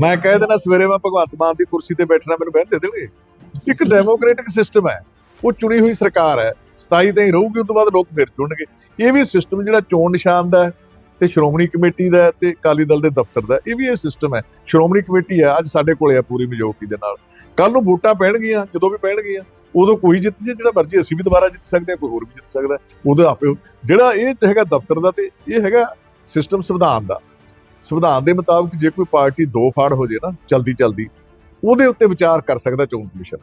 ਮੈਂ ਕਹਿ ਦੇਣਾ ਸਵੇਰੇ ਮੈਂ ਭਗਵੰਤ ਮਾਨ ਦੀ ਕੁਰਸੀ ਤੇ ਬੈਠਣਾ ਮੈਨੂੰ ਬਹਿਣ ਦੇ ਦੇਣਗੇ। ਇੱਕ ਡੈਮੋਕ੍ਰੈਟਿਕ ਸਿਸਟਮ ਹੈ। ਉਹ ਚੁਣੀ ਹੋਈ ਸਰਕਾਰ ਹੈ। 27 ਤਾਈਂ ਰਹੂਗੀ ਉਸ ਤੋਂ ਬਾਅਦ ਲੋਕ ਫਿਰ ਚੁਣਨਗੇ ਇਹ ਵੀ ਸਿਸਟਮ ਜਿਹੜਾ ਚੋਣ ਨਿਸ਼ਾਨ ਦਾ ਹੈ ਤੇ ਸ਼੍ਰੋਮਣੀ ਕਮੇਟੀ ਦਾ ਤੇ ਅਕਾਲੀ ਦਲ ਦੇ ਦਫ਼ਤਰ ਦਾ। ਇਹ ਵੀ ਇਹ ਸਿਸਟਮ ਹੈ। ਸ਼੍ਰੋਮਣੀ ਕਮੇਟੀ ਹੈ। ਅੱਜ ਸਾਡੇ ਕੋਲੇ ਆ ਪੂਰੀ ਮੈਜੋਰਟੀ ਦੇ ਨਾਲ। ਕੱਲ ਨੂੰ ਵੋਟਾਂ ਪੈਣਗੀਆਂ ਜਦੋਂ ਵੀ ਪੈਣਗੀਆਂ ਉਦੋਂ ਕੋਈ ਜਿੱਤ ਜੇ ਜਿਹੜਾ ਮਰਜ਼ੀ ਅਸੀਂ ਵੀ ਦੁਬਾਰਾ ਜਿੱਤ ਸਕਦੇ ਹਾਂ ਕੋਈ ਹੋਰ ਵੀ ਜਿੱਤ ਸਕਦਾ। ਉਹਦੇ ਆਪੇ ਜਿਹੜਾ ਇਹ ਹੈਗਾ ਦਫ਼ਤਰ ਦਾ ਤੇ ਇਹ ਹੈਗਾ ਸਿਸਟਮ ਸੰਵਿਧਾਨ ਦਾ। ਸੰਵਿਧਾਨ ਦੇ ਮੁਤਾਬਕ ਜੇ ਕੋਈ ਪਾਰਟੀ ਦੋ ਫਾੜ ਹੋ ਜੇ ਨਾ, ਚਲਦੀ ਚਲਦੀ, ਉਹਦੇ ਉੱਤੇ ਵਿਚਾਰ ਕਰ ਸਕਦਾ ਚੋਣ ਕਮਿਸ਼ਨ।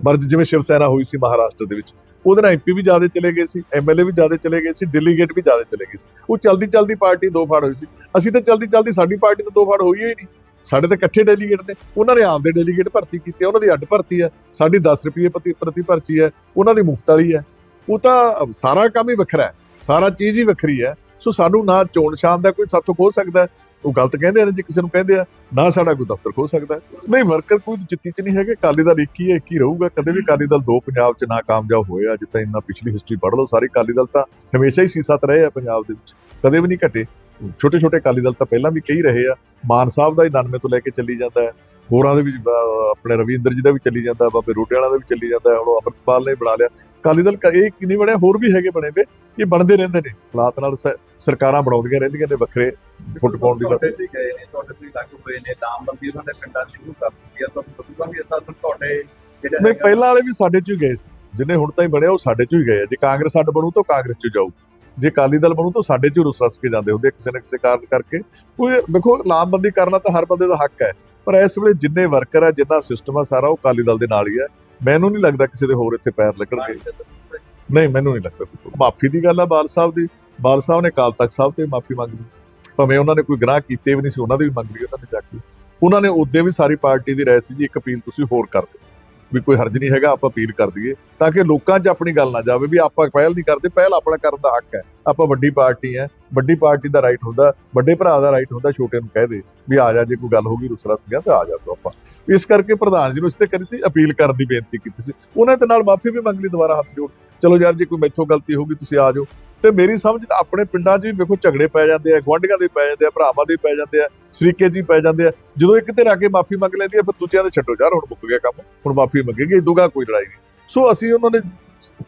ਮਰਜ ਜਿਵੇਂ ਸ਼ਿਵ ਸੈਨਾ ਹੋਈ ਸੀ ਮਹਾਰਾਸ਼ਟਰ ਦੇ ਵਿੱਚ, ਉਹਦੇ ਨਾਲ ਐਮਪੀ ਵੀ ਜ਼ਿਆਦਾ ਚਲੇ ਗਏ ਸੀ ਐਮਐਲਏ ਵੀ ਜ਼ਿਆਦਾ ਚਲੇ ਗਏ ਸੀ, ਡੈਲੀਗੇਟ ਵੀ ਜ਼ਿਆਦਾ ਚਲੇ ਗਏ ਸੀ। ਉਹ ਚਲਦੀ ਚਲਦੀ ਪਾਰਟੀ ਦੋ ਫਾੜ ਹੋਈ ਸੀ। ਅਸੀਂ ਤਾਂ ਚਲਦੀ ਚਲਦੀ ਸਾਡੀ ਪਾਰਟੀ ਤਾਂ ਦੋ ਫਾੜ ਹੋਈ ਹੀ ਨਹੀਂ। ਸਾਡੇ ਤਾਂ ਇਕੱਠੇ ਡੈਲੀਗੇਟ ਨੇ। ਉਹਨਾਂ ਨੇ ਆਪਦੇ ਡੈਲੀਗੇਟ ਭਰਤੀ ਕੀਤੇ, ਉਹਨਾਂ ਦੀ ਅੱਡ ਭਰਤੀ ਹੈ। ਸਾਡੀ 10 ਰੁਪਏ ਪ੍ਰਤੀ ਪ੍ਰਤੀ ਪਰਚੀ ਹੈ, ਉਹਨਾਂ ਦੀ ਮੁਫਤ ਵਾਲੀ ਹੈ। ਉਹ ਤਾਂ ਸਾਰਾ ਕੰਮ ਹੀ ਵੱਖਰਾ ਹੈ। ਸਾਰਾ ਚੀਜ਼ ਹੀ ਵੱਖਰੀ ਹੈ। ਸੋ ਸਾਨੂੰ ਨਾ ਚੋਣ ਸ਼ਾਨ ਦਾ ਕੋਈ ਸਾਥੋਂ ਖੋ ਸਕਦਾ। ਉਹ ਗਲਤ ਕਹਿੰਦੇ ਆ ਜੇ ਕਿਸੇ ਨੂੰ ਕਹਿੰਦੇ ਆ ਨਾ ਸਾਡਾ ਕੋਈ ਦਫ਼ਤਰ ਖੋ ਸਕਦਾ। ਨਹੀਂ ਵਰਕਰ ਕੋਈ ਚਿੱਤੀ ਚ ਨਹੀਂ ਹੈਗੇ ਅਕਾਲੀ ਦਲ ਇੱਕ ਹੀ ਹੈ ਇੱਕ ਹੀ ਰਹੂਗਾ। ਕਦੇ ਵੀ ਅਕਾਲੀ ਦਲ ਦੋ ਪੰਜਾਬ ਚ ਨਾ ਕਾਮਯਾਬ ਹੋਏ ਆ ਜਿੱਦਾਂ ਇੰਨਾ ਪਿਛਲੀ ਹਿਸਟਰੀ ਪੜ੍ਹ ਲਓ ਸਾਰੇ ਅਕਾਲੀ ਦਲ ਤਾਂ ਹਮੇਸ਼ਾ ਹੀ ਸੀਸਤ ਰਹੇ ਆ ਪੰਜਾਬ ਦੇ ਵਿੱਚ। ਕਦੇ ਵੀ ਨਹੀਂ ਘਟੇ। ਛੋਟੇ ਛੋਟੇ ਅਕਾਲੀ ਦਲ ਤਾਂ ਪਹਿਲਾਂ ਵੀ ਕਈ ਰਹੇ ਆ। ਮਾਨ ਸਾਹਿਬ ਦਾ ਹੀ 99 ਤੋਂ ਲੈ ਕੇ ਚੱਲੀ ਜਾਂਦਾ ਹੈ। ਹੋਰਾਂ ਦੇ ਵੀ ਆਪਣੇ ਰਵਿੰਦਰ ਜੀ ਦਾ ਵੀ ਚੱਲੀ ਜਾਂਦਾ ਬਾਬੇ ਰੋਟੇ ਵਾਲਾ ਦਾ ਵੀ ਚੱਲੀ ਜਾਂਦਾ ਹੁਣ ਅਮਰਤਪਾਲ ਨੇ ਬਣਾ ਲਿਆ। ਅਕਾਲੀ ਦਲ ਇਹ ਕਿੰਨੀ ਬਣੇ ਹੋਰ ਵੀ ਹੈਗੇ ਬਣੇ ਵੇ ਇਹ ਬਣਦੇ ਰਹਿੰਦੇ ਨੇ। ਹਾਲਾਤ ਨਾਲ ਸਰਕਾਰਾਂ ਬਣਾਉਂਦੀਆਂ ਰਹਿੰਦੀਆਂ ਨੇ ਵੱਖਰੇ ਫੁੱਟ ਪਾਉਣ ਦੀ ਗੱਲ ਤੁਹਾਡੇ ਤੇ ਗਏ ਨੇ ਤੁਹਾਡੇ ਤੇ ਲਾਗੂ ਹੋਏ ਨੇ ਲਾਮਬੰਦੀ ਤੁਹਾਡੇ ਪਿੰਡਾਂ 'ਚ ਸ਼ੁਰੂ ਕਰ ਦਿੱਤੀ ਹੈ ਤੁਹਾਨੂੰ ਦੱਸੂਗਾ ਵੀ ਅਸਾਂ ਤੁਹਾਡੇ ਜਿਹੜੇ ਨਹੀਂ ਪਹਿਲਾਂ ਵਾਲੇ ਵੀ ਸਾਡੇ ਚ ਹੀ ਗਏ ਸੀ। ਜਿੰਨੇ ਹੁਣ ਤਾਈਂ ਬਣੇ ਉਹ ਸਾਡੇ ਚ ਹੀ ਗਏ ਆ। ਜੇ ਕਾਂਗਰਸ ਅੱਡ ਬਣੂ ਤਾਂ ਕਾਂਗਰਸ ਚ ਜਾਊ। ਜੇ ਅਕਾਲੀ ਦਲ ਬਣੂ ਤਾਂ ਸਾਡੇ ਚ ਰੁਸ ਰਸ ਕੇ ਜਾਂਦੇ ਹੁੰਦੇ ਕਿਸੇ ਨਾ ਕਿਸੇ ਕਾਰਨ ਕਰਕੇ। ਕੋਈ ਦੇਖੋ ਲਾਮਬੰਦੀ ਕਰਨਾ ਤਾਂ ਹਰ ਬੰਦੇ ਦਾ ਹੱਕ ਹੈ। ਪਰ ਇਸ ਵੇਲੇ ਜਿੰਨੇ ਵਰਕਰ ਆ, ਜਿੰਨਾ ਸਿਸਟਮ ਆ, ਸਾਰਾ ਉਹ ਅਕਾਲੀ ਦਲ ਦੇ ਨਾਲ ਹੀ ਹੈ ਮੈਨੂੰ ਨਹੀਂ ਲੱਗਦਾ ਕਿਸੇ ਦੇ ਹੋਰ ਇੱਥੇ ਪੈਰ ਲੱਗਣਗੇ। ਨਹੀਂ, ਮੈਨੂੰ ਨਹੀਂ ਲੱਗਦਾ ਮਾਫੀ ਦੀ ਗੱਲ ਆ ਬਾਲ ਸਾਹਿਬ ਦੀ। ਬਾਲ ਸਾਹਿਬ ਨੇ ਅਕਾਲ ਤਖਤ ਸਾਹਿਬ ਤੇ ਮਾਫੀ ਮੰਗ ਲਈ। ਭਾਵੇਂ ਉਹਨਾਂ ਨੇ ਕੋਈ ਗੁਨਾਹ ਕੀਤੇ ਵੀ ਨਹੀਂ ਸੀ, ਉਹਨਾਂ ਦੀ ਵੀ ਮੰਗ ਲਈ ਉਹਨਾਂ ਨੇ ਜਾ ਕੇ। ਉਹਨਾਂ ਨੇ ਉਦੋਂ ਵੀ ਸਾਰੀ ਪਾਰਟੀ ਦੀ ਰਾਏ ਸੀ ਜੀ, ਇੱਕ ਅਪੀਲ ਤੁਸੀਂ ਹੋਰ ਕਰ ਦਿਓ। ਵੀ ਕੋਈ ਹਰਜ ਨਹੀਂ ਹੈਗਾ, ਆਪਾਂ ਅਪੀਲ ਕਰ ਦਈਏ, ਤਾਂ ਕਿ ਲੋਕਾਂ 'ਚ ਆਪਣੀ ਗੱਲ ਨਾ ਜਾਵੇ ਵੀ ਆਪਾਂ ਪਹਿਲ ਨਹੀਂ ਕਰਦੇ, ਪਹਿਲ ਆਪਣਾ ਕਰਨ ਦਾ ਹੱਕ ਹੈ। ਆਪਾਂ ਵੱਡੀ ਪਾਰਟੀ ਹੈ, ਵੱਡੀ ਪਾਰਟੀ ਦਾ ਰਾਈਟ ਹੁੰਦਾ, ਵੱਡੇ ਭਰਾ ਦਾ ਰਾਈਟ ਹੁੰਦਾ ਛੋਟੇ ਨੂੰ ਕਹਿ ਦੇ ਵੀ ਆ ਜਾ, ਜੇ ਕੋਈ ਗੱਲ ਹੋ ਗਈ, ਰੁਸਰਾ ਸੀਗਾ ਤਾਂ ਆ ਜਾ ਤੂੰ ਆਪਾਂ। ਇਸ ਕਰਕੇ ਪ੍ਰਧਾਨ ਜੀ ਨੂੰ ਇਸ ਤੇ ਕਰੀ ਸੀ ਅਪੀਲ ਕਰਨ ਦੀ ਬੇਨਤੀ ਕੀਤੀ ਸੀ। ਉਹਨਾਂ ਦੇ ਨਾਲ ਮਾਫੀ ਵੀ ਮੰਗ ਲਈ, ਦੁਬਾਰਾ ਹੱਥ ਜੋੜ। ਚਲੋ ਯਾਰ, ਜੇ ਕੋਈ ਮੈਥੋਂ ਗਲਤੀ ਹੋ ਗਈ, ਤੁਸੀਂ ਆ ਜਾਓ। ਤੇ ਮੇਰੀ ਸਮਝ ਆਪਣੇ ਪਿੰਡਾਂ 'ਚ ਵੀ ਵੇਖੋ ਝਗੜੇ ਪੈ ਜਾਂਦੇ ਆ, ਗੁਆਂਢੀਆਂ ਦੇ ਪੈ ਜਾਂਦੇ ਆ, ਭਰਾਵਾਂ ਦੇ ਪੈ ਜਾਂਦੇ ਆ, ਸਰੀਕੇ 'ਚ ਹੀ ਪੈ ਜਾਂਦੇ ਆ। ਜਦੋਂ ਇੱਕ ਤੇ ਆ ਕੇ ਮਾਫੀ ਮੰਗ ਲੈਂਦੀ ਆ, ਫਿਰ ਦੂਜਿਆਂ ਦੇ ਛੱਡੋ ਯਾਰ, ਹੁਣ ਮੁੱਕ ਗਿਆ ਕੰਮ, ਹੁਣ ਮਾਫੀ ਮੰਗੇਗੀ ਇਦੂਗਾ ਕੋਈ ਲੜਾਈ ਨਹੀਂ। ਸੋ ਅਸੀਂ ਉਹਨਾਂ ਨੇ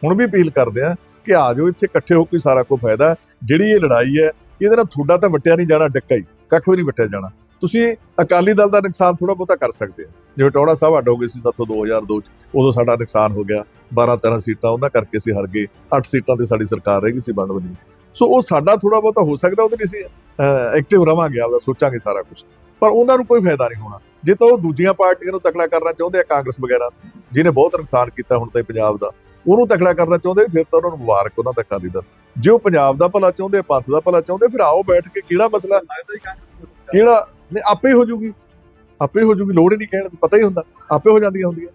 ਹੁਣ ਵੀ ਅਪੀਲ ਕਰਦੇ ਆ ਕਿ ਆ ਜਾਓ, ਇੱਥੇ ਇਕੱਠੇ ਹੋ ਕੇ ਸਾਰਾ ਕੁਝ ਫਾਇਦਾ ਜਿਹੜੀ ਇਹ ਲੜਾਈ ਹੈ, ਇਹਦੇ ਨਾਲ ਤੁਹਾਡਾ ਤਾਂ ਵਟਿਆ ਨਹੀਂ ਜਾਣਾ, ਡੱਕਾ ਹੀ, ਕੱਖ ਵੀ ਨਹੀਂ ਵਟਿਆ ਜਾਣਾ। ਤੁਸੀਂ ਅਕਾਲੀ ਦਲ ਦਾ ਨੁਕਸਾਨ ਥੋੜਾ ਬਹੁਤਾ ਕਰ ਸਕਦੇ ਆ। ਜਿਵੇਂ ਟੌੜਾ ਸਾਹਿਬ ਅੱਡ ਹੋ ਗਏ ਸੀ ਸਾਥੋਂ 2002 ਚ, ਉਦੋਂ ਸਾਡਾ ਨੁਕਸਾਨ ਹੋ ਗਿਆ। 12 13 ਸੀਟਾਂ, ਉਹਨਾਂ ਕਰਕੇ ਅਸੀਂ ਹਾਰ ਗਏ। 8 ਸੀਟਾਂ ਤੇ ਸਾਡੀ ਸਰਕਾਰ ਰਹੇਗੀ ਸੀ ਵੰਡ ਬਣੀ ਸੋ ਉਹ ਸਾਡਾ ਥੋੜਾ ਬਹੁਤਾ ਹੋ ਸਕਦਾ, ਉਹਦੇ ਲਈ ਅਸੀਂ ਐਕਟਿਵ ਰਵਾਂਗੇ, ਆਪਦਾ ਸੋਚਾਂਗੇ ਸਾਰਾ ਕੁਝ ਪਰ ਉਹਨਾਂ ਨੂੰ ਕੋਈ ਫਾਇਦਾ ਨਹੀਂ ਹੋਣਾ। ਜੇ ਤਾਂ ਉਹ ਦੂਜੀਆਂ ਪਾਰਟੀਆਂ ਨੂੰ ਤਕੜਾ ਕਰਨਾ ਚਾਹੁੰਦੇ ਆ, ਕਾਂਗਰਸ ਵਗੈਰਾ, ਜਿਹਨੇ ਬਹੁਤ ਨੁਕਸਾਨ ਕੀਤਾ ਹੁਣ ਤਾਈਂ ਪੰਜਾਬ ਦਾ, ਉਹਨੂੰ ਤਕੜਾ ਕਰਨਾ ਚਾਹੁੰਦੇ ਫਿਰ ਤਾਂ ਉਹਨਾਂ ਨੂੰ ਮੁਬਾਰਕ ਉਹਨਾਂ ਦਾ ਅਕਾਲੀ ਦਲ। ਜੇ ਉਹ ਪੰਜਾਬ ਦਾ ਭਲਾ ਚਾਹੁੰਦੇ ਪੰਥ ਦਾ ਭਲਾ ਚਾਹੁੰਦੇ ਫਿਰ ਆਓ ਬੈਠ ਕੇ ਕਿਹੜਾ ਮਸਲਾ, ਕਿਹੜਾ ਨਹੀਂ ਆਪੇ ਹੀ ਹੋ ਜੂਗੀ। ਆਪੇ ਹੀ ਜੂਗੀ ਲੋੜ ਹੀ ਨਹੀਂ ਕਹਿਣ ਦੀ ਪਤਾ ਹੀ ਹੁੰਦਾ ਆਪੇ ਹੋ ਜਾਂਦੀਆਂ ਹੁੰਦੀਆਂ।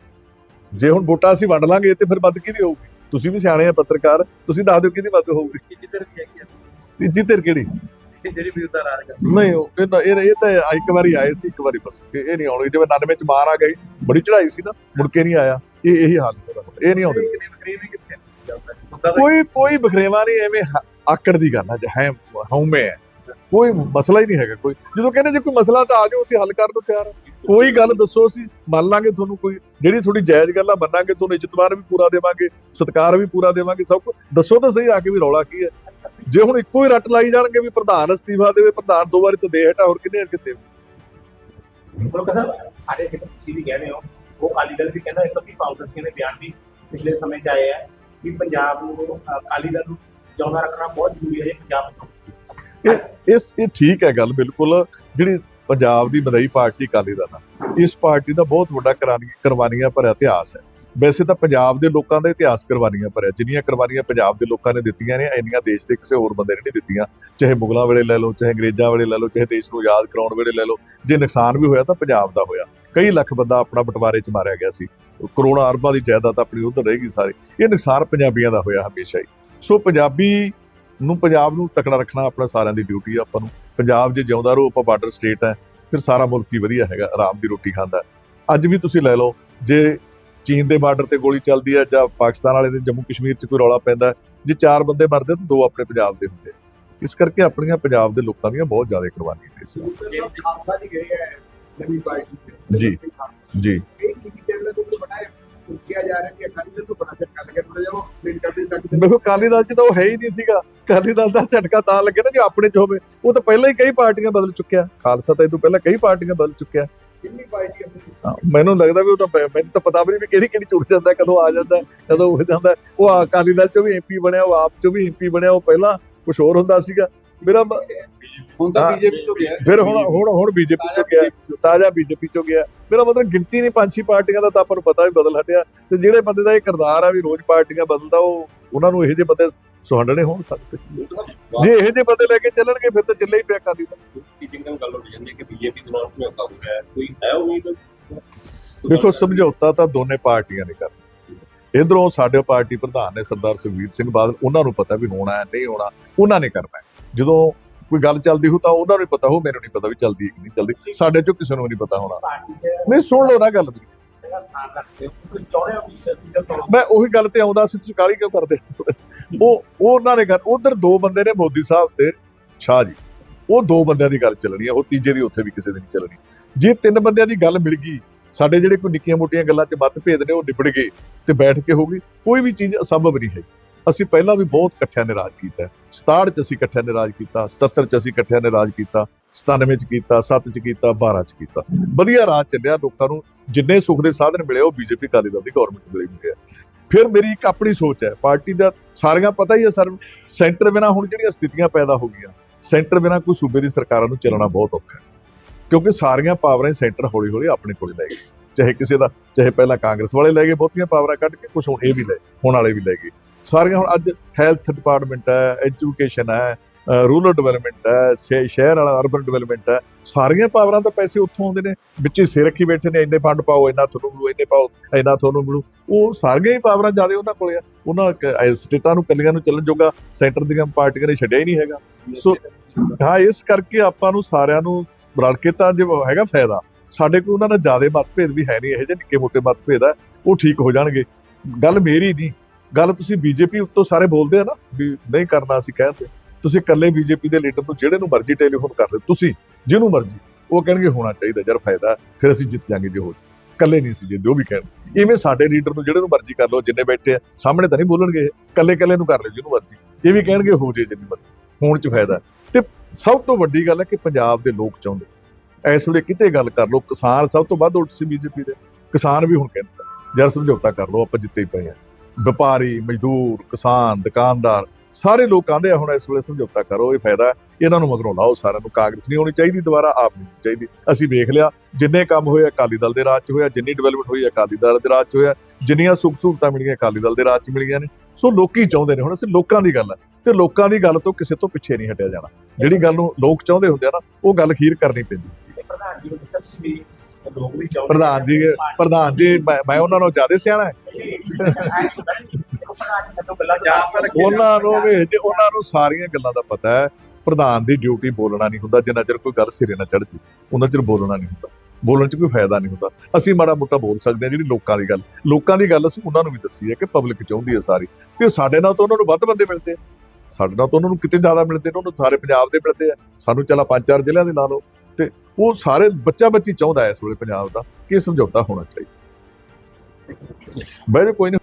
ਜੇ ਹੁਣ ਵੋਟਾਂ ਅਸੀਂ ਵੰਡ ਲਾਂਗੇ ਤੇ ਫਿਰ ਵੱਧ ਕਿਹਦੀ ਹੋਊਗੀ? ਤੁਸੀਂ ਵੀ ਸਿਆਣੇ ਆ ਪੱਤਰਕਾਰ ਤੁਸੀਂ ਦੱਸ ਦਿਓ ਕਿਹਦੀ ਵੱਧ ਹੋਊਗੀ। ਵੀ ਹੈਗੀ ਤੀਜੀ ਧਿਰ ਕਿਹੜੀ? ਜਿਹੜੀ ਵਿਰੋਧਤਾ ਰਾਜ ਕਰਦੀ। ਨਹੀਂ ਉਹ ਇਹ ਤਾਂ ਇਹ ਤਾਂ ਇੱਕ ਵਾਰੀ ਆਏ ਸੀ ਇੱਕ ਵਾਰੀ ਬਸ ਇਹ ਨਹੀਂ ਆਉਣਗੇ ਜਿਵੇਂ 99 ਚ ਮਾਰ ਆ ਗਈ ਬੜੀ ਚੜਾਈ ਸੀ ਨਾ ਮੁੜ ਕੇ ਨਹੀਂ ਆਇਆ। ਇਹ ਇਹੀ ਹਾਲ। ਇਹ ਨਹੀਂ ਆਉਂਦੇ। ਵੀ ਕੋਈ ਕੋਈ ਬਖਰੇਵਾ ਨਹੀਂ ਐਵੇਂ ਆਕੜ ਦੀ ਗੱਲ ਹੈ ਹੈ ਹਉਮੈ ਹੈ। ਕੋਈ ਮਸਲਾ ਹੀ ਨਹੀਂ ਹੈਗਾ ਕੋਈ। ਜਦੋਂ ਕਹਿੰਦੇ ਜੇ ਕੋਈ ਮਸਲਾ ਤਾਂ ਆ ਜਾਓ, ਅਸੀਂ ਹੱਲ ਕਰਨ ਨੂੰ ਤਿਆਰ ਹਾਂ। ਕੋਈ ਗੱਲ ਦੱਸੋ ਅਸੀਂ, ਮੰਨ ਲਾਂਗੇ ਤੁਹਾਨੂੰ ਕੋਈ। ਜਿਹੜੀ ਥੋੜੀ ਜਾਇਜ਼ ਗੱਲ ਮੰਨਾਂਗੇ, ਤੁਹਾਨੂੰ ਇੱਜ਼ਤਮਾਨ ਵੀ ਪੂਰਾ ਦੇਵਾਂਗੇ, ਸਤਿਕਾਰ ਵੀ ਪੂਰਾ ਦੇਵਾਂਗੇ, ਸਭ ਕੁਝ ਦੱਸੋ ਤਾਂ ਸਹੀ, ਆ ਕੇ ਵੀ ਰੌਲਾ ਕੀ ਹੈ। ਜੇ ਹੁਣ ਇੱਕੋ ਹੀ ਰੱਟ ਲਾਈ ਜਾਣਗੇ ਵੀ ਪ੍ਰਧਾਨ ਅਸਤੀਫਾ ਦੇਵੇ, ਪ੍ਰਧਾਨ ਦੋ ਵਾਰੀ ਤਾਂ ਦੇ ਹਟਾ, ਹੋਰ ਕਿੰਨੇ ਕਿਤੇ ਮਤਲਬ ਸਰ ਸਾਡੇ ਖੇਤਰ ਤੁਸੀਂ ਵੀ ਕਹਿ ਹੋ, ਉਹ ਅਕਾਲੀ ਦਲ ਵੀ ਕਹਿੰਦਾ, ਇੱਕ ਵੀ ਕਾਂਗਰਸੀਆਂ ਨੇ ਬਿਆਨ ਵੀ ਪਿਛਲੇ ਸਮੇਂ 'ਚ ਆਏ ਆ ਵੀ ਪੰਜਾਬ ਨੂੰ, ਅਕਾਲੀ ਦਲ ਨੂੰ ਜਿਉਂਦਾ ਰੱਖਣਾ ਬਹੁਤ ਜ਼ਰੂਰੀ ਹੈ ਪੰਜਾਬ ਨੂੰ। ਇਹ ਇਸ ਇਹ ਠੀਕ ਹੈ ਗੱਲ ਬਿਲਕੁਲ, ਜਿਹੜੀ ਪੰਜਾਬ ਦੀ ਮਦਈ ਪਾਰਟੀ ਅਕਾਲੀ ਦਲ ਆ। ਇਸ ਪਾਰਟੀ ਦਾ ਬਹੁਤ ਵੱਡਾ ਕੁਰਬਾਨੀ- ਕੁਰਬਾਨੀਆਂ ਭਰਿਆ ਇਤਿਹਾਸ ਹੈ। ਵੈਸੇ ਤਾਂ ਪੰਜਾਬ ਦੇ ਲੋਕਾਂ ਦਾ ਇਤਿਹਾਸ ਕੁਰਬਾਨੀਆਂ ਭਰਿਆ, ਜਿੰਨੀਆਂ ਕੁਰਬਾਨੀਆਂ ਪੰਜਾਬ ਦੇ ਲੋਕਾਂ ਨੇ ਦਿੱਤੀਆਂ ਨੇ, ਇੰਨੀਆਂ ਦੇਸ਼ ਦੇ ਕਿਸੇ ਹੋਰ ਬੰਦੇ ਨੇ ਨਹੀਂ ਦਿੱਤੀਆਂ। ਚਾਹੇ ਮੁਗਲਾਂ ਵੇਲੇ ਲੈ ਲਓ, ਚਾਹੇ ਅੰਗਰੇਜ਼ਾਂ ਵੇਲੇ ਲੈ ਲਓ, ਚਾਹੇ ਦੇਸ਼ ਨੂੰ ਆਜ਼ਾਦ ਕਰਾਉਣ ਵੇਲੇ ਲੈ ਲਓ, ਜੇ ਨੁਕਸਾਨ ਵੀ ਹੋਇਆ ਤਾਂ ਪੰਜਾਬ ਦਾ ਹੋਇਆ। ਕਈ ਲੱਖ ਬੰਦਾ ਆਪਣਾ ਬਟਵਾਰੇ 'ਚ ਮਾਰਿਆ ਗਿਆ ਸੀ। ਕਰੋੜਾਂ ਅਰਬਾਂ ਦੀ ਜਾਇਦਾਦ ਆਪਣੀ ਉਧਰ ਰਹੇਗੀ ਸਾਰੇ। ਇਹ ਨੁਕਸਾਨ ਪੰਜਾਬੀਆਂ ਦਾ ਹੋਇਆ ਹਮੇਸ਼ਾ ਹੀ। ਸੋ ਪੰਜਾਬੀ ਨੂੰ ਪੰਜਾਬ ਨੂੰ ਤਕੜਾ ਰੱਖਣਾ ਆਪਣਾ ਸਾਰਿਆਂ ਦੀ ਡਿਊਟੀ ਆ ਆਪਾਂ ਨੂੰ ਪੰਜਾਬ ਜੇ ਜਿਉਂਦਾ ਰਹੂ ਆਪਾਂ ਬਾਰਡਰ ਸਟੇਟ ਹੈ ਫਿਰ ਸਾਰਾ ਮੁਲਕ ਹੀ ਵਧੀਆ ਹੈਗਾ ਆਰਾਮ ਦੀ ਰੋਟੀ ਖਾਂਦਾ। ਅੱਜ ਵੀ ਤੁਸੀਂ ਲੈ ਲਓ ਜੇ ਚੀਨ ਦੇ ਬਾਰਡਰ ਤੇ ਗੋਲੀ ਚੱਲਦੀ ਹੈ ਜਾਂ ਪਾਕਿਸਤਾਨ ਵਾਲੇ ਦੇ ਜੰਮੂ ਕਸ਼ਮੀਰ 'ਚ ਕੋਈ ਰੌਲਾ ਪੈਂਦਾ ਜੇ ਚਾਰ ਬੰਦੇ ਮਰਦੇ ਤਾਂ ਦੋ ਆਪਣੇ ਪੰਜਾਬ ਦੇ ਹੁੰਦੇ ਇਸ ਕਰਕੇ ਆਪਣੀਆਂ ਪੰਜਾਬ ਦੇ ਲੋਕਾਂ ਦੀਆਂ ਬਹੁਤ ਜ਼ਿਆਦਾ ਕੁਰਬਾਨੀਆਂ ਨੇ ਇਸ। ਜੇ ਜੀ ਕਿਹਾ ਜਾ ਰਿਹਾ ਕਿ ਅਕਾਲੀ ਦਲ ਤੋਂ ਥੋੜਾ ਜਿਹਾ ਮੇਨ ਅਕਾਲੀ ਚ ਤਾਂ ਉਹ ਹੈ ਹੀ ਨਹੀਂ ਸੀਗਾ। ਅਕਾਲੀ ਦਲ ਦਾ ਝਟਕਾ ਤਾਂ ਲੱਗੇ ਨਾ ਜੇ ਆਪਣੇ ਚ ਹੋਵੇ। ਉਹ ਤਾਂ ਪਹਿਲਾਂ ਹੀ ਕਈ ਪਾਰਟੀਆਂ ਬਦਲ ਚੁੱਕਿਆ। ਖਾਲਸਾ ਤਾਂ ਇਹ ਤੋਂ ਪਹਿਲਾਂ ਕਈ ਪਾਰਟੀਆਂ ਬਦਲ ਚੁੱਕਿਆ। ਕਿੰਨੀ ਪਾਰਟੀ ਆਪਣੀ? ਹਾਂ, ਮੈਨੂੰ ਲੱਗਦਾ ਵੀ ਉਹ ਤਾਂ ਮੈਨੂੰ ਤਾਂ ਪਤਾ ਵੀ ਨਹੀਂ ਵੀ ਕਿਹੜੀ ਕਿਹੜੀ ਚੁੜ ਜਾਂਦਾ ਕਦੋਂ ਆ ਜਾਂਦਾ ਕਦੋਂ ਹੋ ਜਾਂਦਾ। ਉਹ ਅਕਾਲੀ ਦਲ ਚੋਂ ਵੀ ਐਮਪੀ ਬਣਿਆ ਉਹ ਆਪ ਚੋਂ ਵੀ ਐਮਪੀ ਬਣਿਆ ਉਹ ਪਹਿਲਾਂ ਕੁਝ ਹੋਰ ਹੁੰਦਾ ਸੀਗਾ। ਮੇਰਾ ਹੁਣ ਤਾਂ ਹਾਂ। ਬੀਜੇਪੀ ਤੋਂ ਗਿਆ। ਫਿਰ ਹੁਣ ਹੁਣ ਹੁਣ ਬੀਜੇਪੀ ਚੋਂ ਗਿਆ। ਤਾਜ਼ਾ ਬੀਜੇਪੀ ਚੋਂ ਗਿਆ। ਮੇਰਾ ਮਤਲਬ ਗਿਣਤੀ ਨਹੀਂ ਪੰਜ ਛੇ ਪਾਰਟੀਆਂ ਦਾ ਤਾਂ ਆਪਾਂ ਨੂੰ ਪਤਾ ਵੀ ਬਦਲ ਹਟਿਆ। ਤੇ ਜਿਹੜੇ ਬੰਦੇ ਦਾ ਇਹ ਕਿਰਦਾਰ ਆ ਵੀ ਰੋਜ਼ ਪਾਰਟੀਆਂ ਬਦਲਦਾ ਉਹ ਉਹਨਾਂ ਨੂੰ ਇਹੋ ਜਿਹੇ ਬੰਦੇ ਸੁਹੰਡਣੇ ਹੋਣ ਸਕਦੇ ਜੇ ਇਹੋ ਜਿਹੇ ਬੰਦੇ ਲੈ ਕੇ ਚੱਲਣਗੇ ਫਿਰ ਤਾਂ ਚੱਲੇ ਹੀ ਪਿਆ ਦਲ। ਮੀਟਿੰਗ ਨਾਲ ਗੱਲ ਹੋ ਜਾਂਦੀ ਹੈ ਕਿ ਬੀਜੇਪੀ ਦੇ ਨਾਲ ਸਮਝੌਤਾ ਹੋ ਗਿਆ ਹੈ। ਕੋਈ ਹੈ ਉਮੀਦ? ਦੇਖੋ ਸਮਝੌਤਾ ਤਾਂ ਦੋਨੇ ਪਾਰਟੀਆਂ ਨੇ ਕਰਨਾ। ਇਧਰੋਂ ਸਾਡੇ ਪਾਰਟੀ ਪ੍ਰਧਾਨ ਨੇ ਸਰਦਾਰ ਸੁਖਬੀਰ ਸਿੰਘ ਬਾਦਲ ਉਹਨਾਂ ਨੂੰ ਪਤਾ ਵੀ ਹੋਣਾ ਹੈ ਨਹੀਂ ਹੋਣਾ ਉਹਨਾਂ ਨੇ ਕਰਨਾ ਹੈ। ਜਦੋਂ ਕੋਈ ਗੱਲ ਚੱਲਦੀ ਹੋ ਤਾਂ ਉਹਨਾਂ ਨੂੰ ਪਤਾ ਹੋ ਮੈਨੂੰ ਨਹੀਂ ਪਤਾ ਵੀ ਚੱਲਦੀ ਹੈ ਕਿ ਨਹੀਂ ਚੱਲਦੀ। ਸਾਡੇ ਚੋਂ ਕਿਸੇ ਨੂੰ ਨਹੀਂ ਪਤਾ ਹੋਣਾ। ਨਹੀਂ ਸੁਣ ਲਓ ਨਾ ਗੱਲ ਵੀ ਮੈਂ ਉਹੀ ਗੱਲ ਤੇ ਆਉਂਦਾ ਸੀ ਤੁਸੀਂ ਕਾਲੀ ਕਿਉਂ ਕਰਦੇ ਉਹ ਉਹ ਉਹਨਾਂ ਨੇ ਕਰ ਉਧਰ ਦੋ ਬੰਦੇ ਨੇ ਮੋਦੀ ਸਾਹਿਬ ਤੇ ਸ਼ਾਹ ਜੀ। ਉਹ ਦੋ ਬੰਦਿਆਂ ਦੀ ਗੱਲ ਚੱਲਣੀ ਹੈ ਉਹ ਤੀਜੇ ਦੀ ਉੱਥੇ ਵੀ ਕਿਸੇ ਦੀ ਨਹੀਂ ਚੱਲਣੀ। ਜੇ ਤਿੰਨ ਬੰਦਿਆਂ ਦੀ ਗੱਲ ਮਿਲ ਗਈ ਸਾਡੇ ਜਿਹੜੇ ਕੋਈ ਨਿੱਕੀਆਂ ਮੋਟੀਆਂ ਗੱਲਾਂ 'ਚ ਮਤਭੇਦ ਨੇ ਉਹ ਨਿਬੜ ਗਏ ਤੇ ਬੈਠ ਕੇ ਹੋ ਗਈ। ਕੋਈ ਵੀ ਚੀਜ਼ ਅਸੰਭਵ ਨਹੀਂ ਹੈ ਅਸੀਂ ਪਹਿਲਾਂ ਵੀ ਬਹੁਤ ਇਕੱਠਿਆਂ ਨੇ ਰਾਜ ਕੀਤਾ ਹੈ। 67 ਚ ਅਸੀਂ ਇਕੱਠਿਆਂ ਨੇ ਰਾਜ ਕੀਤਾ 77 ਚ ਅਸੀਂ ਇਕੱਠਿਆਂ ਨੇ ਰਾਜ ਕੀਤਾ 97 ਚ ਕੀਤਾ 7 ਚ ਕੀਤਾ 12 ਚ ਕੀਤਾ। ਵਧੀਆ ਰਾਜ ਚੱਲਿਆ, ਲੋਕਾਂ ਨੂੰ ਜਿੰਨੇ ਸੁੱਖ ਦੇ ਸਾਧਨ ਮਿਲੇ, ਉਹ ਬੀਜੇਪੀ ਅਕਾਲੀ ਦਲ ਦੀ ਗਵਰਨਮੈਂਟ ਮਿਲੀ ਹੁੰਦੇ ਆ। ਫਿਰ ਮੇਰੀ ਇੱਕ ਆਪਣੀ ਸੋਚ ਹੈ, ਪਾਰਟੀ ਦਾ ਸਾਰੀਆਂ ਪਤਾ ਹੀ ਹੈ ਸਰ, ਸੈਂਟਰ ਬਿਨਾ ਹੁਣ ਜਿਹੜੀਆਂ ਸਥਿਤੀਆਂ ਪੈਦਾ ਹੋ ਗਈਆਂ, ਸੈਂਟਰ ਬਿਨਾ ਕੋਈ ਸੂਬੇ ਦੀ ਸਰਕਾਰਾਂ ਨੂੰ ਚੱਲਣਾ ਬਹੁਤ ਔਖਾ ਹੈ। ਕਿਉਂਕਿ ਸਾਰੀਆਂ ਪਾਵਰਾਂ ਸੈਂਟਰ ਹੌਲੀ ਹੌਲੀ ਆਪਣੇ ਕੋਲ ਲੈ ਗਏ ਚਾਹੇ ਕਿਸੇ ਦਾ, ਚਾਹੇ ਪਹਿਲਾਂ ਕਾਂਗਰਸ ਵਾਲੇ ਲੈ ਗਏ, ਬਹੁਤੀਆਂ ਪਾਵਰਾਂ ਕੱਢ ਕੇ ਕੁਝ ਹੁਣ ਇਹ ਵੀ ਲੈ ਹੁਣ ਵਾਲੇ ਵੀ ਲੈ ਗਏ। ਸਾਰੀਆਂ ਹੁਣ ਅੱਜ ਹੈਲਥ ਡਿਪਾਰਟਮੈਂਟ ਹੈ ਐਜੂਕੇਸ਼ਨ ਹੈ ਰੂਰਲ ਡਿਵੈਲਪਮੈਂਟ ਹੈ, ਸ਼ਹਿ- ਸ਼ਹਿਰ ਵਾਲਾ ਅਰਬਨ ਡਿਵੈਲਪਮੈਂਟ ਹੈ, ਸਾਰੀਆਂ ਪਾਵਰਾਂ ਤਾਂ ਪੈਸੇ ਉੱਥੋਂ ਆਉਂਦੇ ਨੇ। ਵਿੱਚੇ ਸਿਰ ਰੱਖੀ ਬੈਠੇ ਨੇ, ਇੰਨੇ ਫੰਡ ਪਾਓ, ਇੰਨਾ ਤੁਹਾਨੂੰ ਮਿਲੂ, ਇੰਨੇ ਪਾਓ, ਇੰਨਾ ਤੁਹਾਨੂੰ ਮਿਲੂ। ਉਹ ਸਾਰੀਆਂ ਹੀ ਪਾਵਰਾਂ ਜ਼ਿਆਦਾ ਉਹਨਾਂ ਕੋਲੇ ਆ। ਉਹਨਾਂ ਸਟੇਟਾਂ ਨੂੰ ਕੱਲੀਆਂ ਨੂੰ ਚੱਲਣ ਜੋਗਾ ਸੈਂਟਰ ਦੀਆਂ ਪਾਰਟੀਆਂ ਨੇ ਛੱਡਿਆ ਹੀ ਨਹੀਂ ਹੈਗਾ। ਸੋ, ਹਾਂ, ਇਸ ਕਰਕੇ ਆਪਾਂ ਨੂੰ ਸਾਰਿਆਂ ਨੂੰ ਰਲ ਕੇ ਤਾਂ ਜੇ ਹੈਗਾ ਫਾਇਦਾ। ਸਾਡੇ ਕੋਲ ਉਹਨਾਂ ਨਾਲ ਜ਼ਿਆਦਾ ਮਤਭੇਦ ਵੀ ਹੈ ਨਹੀਂ, ਇਹੋ ਜਿਹੇ ਨਿੱਕੇ ਮੋਟੇ ਮਤਭੇਦ ਆ, ਉਹ ਠੀਕ ਹੋ ਜਾਣਗੇ। ਗੱਲ ਮੇਰੀ ਨਹੀਂ। ਗੱਲ ਤੁਸੀਂ ਬੀਜੇਪੀ ਉੱਤੋਂ ਸਾਰੇ ਬੋਲਦੇ ਆ ਨਾ ਵੀ ਨਹੀਂ ਕਰਨਾ ਅਸੀਂ ਕਹਿੰਦੇ। ਤੁਸੀਂ ਇਕੱਲੇ ਬੀਜੇਪੀ ਦੇ ਲੀਡਰ ਨੂੰ ਜਿਹੜੇ ਨੂੰ ਮਰਜ਼ੀ ਟੈਲੀਫੋਨ ਕਰ ਦਿਓ, ਤੁਸੀਂ, ਜਿਹਨੂੰ ਮਰਜ਼ੀ, ਉਹ ਕਹਿਣਗੇ ਹੋਣਾ ਚਾਹੀਦਾ ਯਾਰ ਫਾਇਦਾ, ਫਿਰ ਅਸੀਂ ਜਿੱਤ ਜਾਾਂਗੇ ਜੇ ਹੋ ਇਕੱਲੇ ਨਹੀਂ ਸੀ ਜਿੱਦੇ, ਉਹ ਵੀ ਕਹਿਣ ਇਵੇਂ ਸਾਡੇ ਲੀਡਰ ਨੂੰ ਜਿਹੜੇ ਨੂੰ ਮਰਜ਼ੀ ਕਰ ਲਓ, ਜਿੰਨੇ ਬੈਠੇ ਆ, ਸਾਹਮਣੇ ਤਾਂ ਨਹੀਂ ਬੋਲਣਗੇ ਇਕੱਲੇ ਇਕੱਲੇ ਨੂੰ ਕਰ ਲਿਓ, ਜਿਹਨੂੰ ਮਰਜ਼ੀ। ਇਹ ਵੀ ਕਹਿਣਗੇ ਹੋ ਜੇ ਜਿੰਨੀ ਮਰਜ਼ੀ, ਹੋਣ ਚ ਫਾਇਦਾ। ਤੇ ਸਭ ਤੋਂ ਵੱਡੀ ਗੱਲ ਹੈ ਕਿ ਪੰਜਾਬ ਦੇ ਲੋਕ ਚਾਹੁੰਦੇ ਇਸ ਵੇਲੇ ਕਿਤੇ ਗੱਲ ਕਰ ਲਓ, ਕਿਸਾਨ ਸਭ ਤੋਂ ਵੱਧ ਉੱਠ ਸੀ ਬੀਜੇਪੀ ਦੇ। ਕਿਸਾਨ ਵੀ ਹੁਣ ਕਹਿੰਦਾ, ਯਾਰ ਸਮਝੌਤਾ ਕਰ ਲਓ, ਆਪਾਂ ਜਿੱਤੇ ਹੀ ਪਏ ਆ। ਵਪਾਰੀ ਮਜ਼ਦੂਰ ਕਿਸਾਨ ਦੁਕਾਨਦਾਰ ਸਾਰੇ ਲੋਕ ਆਂਦੇ ਆ ਹੁਣ ਇਸ ਵੇਲੇ ਸਮਝੌਤਾ ਕਰੋ ਇਹ ਫਾਇਦਾ। ਇਹਨਾਂ ਨੂੰ ਮਗਰੋਂ ਲਾਓ ਸਾਰਿਆਂ ਨੂੰ ਕਾਂਗਰਸ ਨਹੀਂ ਹੋਣੀ ਚਾਹੀਦੀ ਦੁਬਾਰਾ ਆਪ ਨਹੀਂ ਹੋਣੀ ਚਾਹੀਦੀ। ਅਸੀਂ ਵੇਖ ਲਿਆ ਜਿੰਨੇ ਕੰਮ ਹੋਏ ਅਕਾਲੀ ਦਲ ਦੇ ਰਾਜ 'ਚ ਹੋਇਆ ਜਿੰਨੀ ਡਿਵੈਲਪਮੈਂਟ ਹੋਈ ਅਕਾਲੀ ਦਲ ਦੇ ਰਾਜ 'ਚ ਹੋਇਆ ਜਿੰਨੀਆਂ ਸੁੱਖ ਸਹੂਲਤਾਂ ਮਿਲੀਆਂ ਅਕਾਲੀ ਦਲ ਦੇ ਰਾਜ 'ਚ ਮਿਲੀਆਂ ਨੇ। ਸੋ ਲੋਕੀ ਚਾਹੁੰਦੇ ਨੇ ਹੁਣ ਅਸੀਂ ਲੋਕਾਂ ਦੀ ਗੱਲ ਹੈ ਤੇ ਲੋਕਾਂ ਦੀ ਗੱਲ ਤੋਂ ਕਿਸੇ ਤੋਂ ਪਿੱਛੇ ਨਹੀਂ ਹਟਿਆ ਜਾਣਾ। ਜਿਹੜੀ ਗੱਲ ਨੂੰ ਲੋਕ ਚਾਹੁੰਦੇ ਹੁੰਦੇ ਆ ਨਾ ਉਹ ਗੱਲ ਖੀਰ ਕਰਨੀ ਪੈਂਦੀ। ਪ੍ਰਧਾਨ ਜੀ ਪ੍ਰਧਾਨ ਜੀ ਪ੍ਰਧਾਨ ਜੀ ਮੈਂ ਉਹਨਾਂ ਨਾਲੋਂ ਜ਼ਿਆਦਾ ਸਿਆਣਾ ਹੈ। ਉਹਨਾਂ ਨੂੰ ਵੀ ਜੇ ਉਹਨਾਂ ਨੂੰ ਸਾਰੀਆਂ ਗੱਲਾਂ ਦਾ ਪਤਾ ਹੈ, ਪ੍ਰਧਾਨ ਦੀ ਡਿਊਟੀ ਬੋਲਣਾ ਨਹੀਂ ਹੁੰਦਾ, ਜਿੰਨਾ ਚਿਰ ਕੋਈ ਗੱਲ ਸਿਰੇ ਨਾ ਚੜ ਜੇ, ਉਹਨਾਂ ਚਿਰ ਬੋਲਣਾ ਨਹੀਂ ਹੁੰਦਾ, ਬੋਲਣ 'ਚ ਕੋਈ ਫਾਇਦਾ ਨਹੀਂ ਹੁੰਦਾ। ਅਸੀਂ ਮਾੜਾ ਮੋਟਾ ਬੋਲ ਸਕਦੇ ਹਾਂ ਜਿਹੜੀ ਲੋਕਾਂ ਦੀ ਗੱਲ, ਲੋਕਾਂ ਦੀ ਗੱਲ ਅਸੀਂ ਉਹਨਾਂ ਨੂੰ ਵੀ ਦੱਸੀ ਹੈ ਕਿ ਪਬਲਿਕ ਚਾਹੁੰਦੀ ਹੈ ਸਾਰੀ, ਤੇ ਸਾਡੇ ਨਾਲ ਤਾਂ ਉਹਨਾਂ ਨੂੰ ਵੱਧ ਬੰਦੇ ਮਿਲਦੇ ਆ। ਸਾਡੇ ਨਾਲ ਤਾਂ ਉਹਨਾਂ ਨੂੰ ਕਿਤੇ ਜ਼ਿਆਦਾ ਮਿਲਦੇ ਨੇ, ਉਹਨਾਂ ਨੂੰ ਸਾਰੇ ਪੰਜਾਬ ਦੇ ਮਿਲਦੇ ਆ। ਸਾਨੂੰ ਚਲਾ ਪੰਜ ਚਾਰ ਜ਼ਿਲ੍ਹਿਆਂ ਦੇ ਲਾ ਲਓ, ਤੇ ਉਹ ਸਾਰੇ ਬੱਚਾ ਬੱਚੀ ਚਾਹੁੰਦਾ ਹੈ ਇਸ ਵੇਲੇ ਪੰਜਾਬ ਦਾ ਕਿ ਸਮਝੌਤਾ ਹੋਣਾ ਚਾਹੀਦਾ। ਬਈ ਕੋਈ ਨਹੀਂ